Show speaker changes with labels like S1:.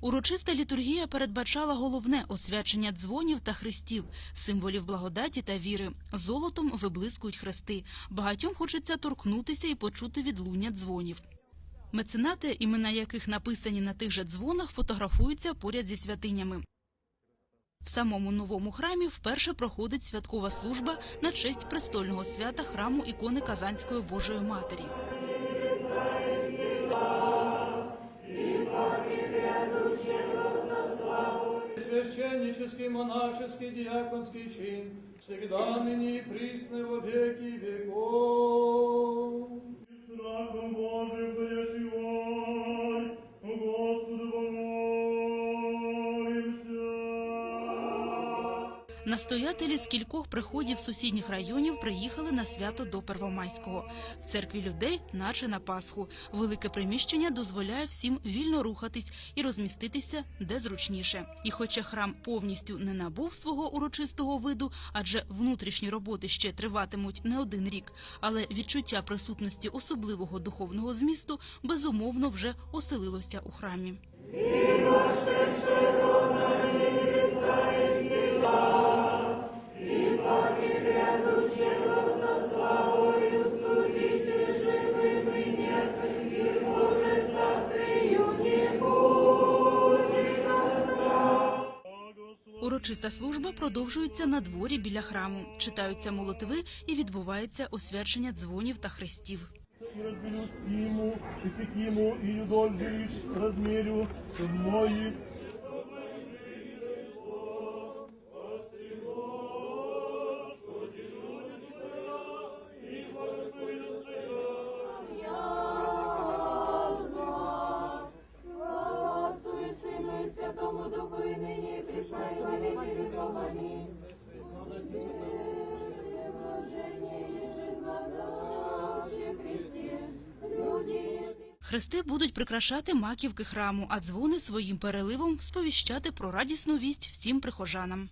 S1: Урочиста літургія передбачала головне освячення дзвонів та хрестів, символів благодаті та віри. Золотом виблискують хрести. Багатьом хочеться торкнутися і почути відлуння дзвонів. Меценати, імена яких написані на тих же дзвонах, фотографуються поряд зі святинями. В самому новому храмі вперше проходить святкова служба на честь престольного свята храму ікони Казанської Божої Матері.
S2: Священнический, монашеский, диаконский чин, всегда ныне и присно во веки веков.
S1: Настоятелі з кількох приходів сусідніх районів приїхали на свято до Первомайського. В церкві людей, наче на Пасху. Велике приміщення дозволяє всім вільно рухатись і розміститися де зручніше. І хоча храм повністю не набув свого урочистого виду, адже внутрішні роботи ще триватимуть не один рік, але відчуття присутності особливого духовного змісту безумовно вже оселилося у храмі. Урочиста служба продовжується на дворі біля храму. Читаються молитви і відбувається освячення дзвонів та хрестів.
S2: И разбелю стиму, и секиму, и юдоль
S3: и Сыну и Святому Духу, и ныне
S1: Хрести будуть прикрашати маківки храму, а дзвони своїм переливом сповіщати про радісну вість всім прихожанам.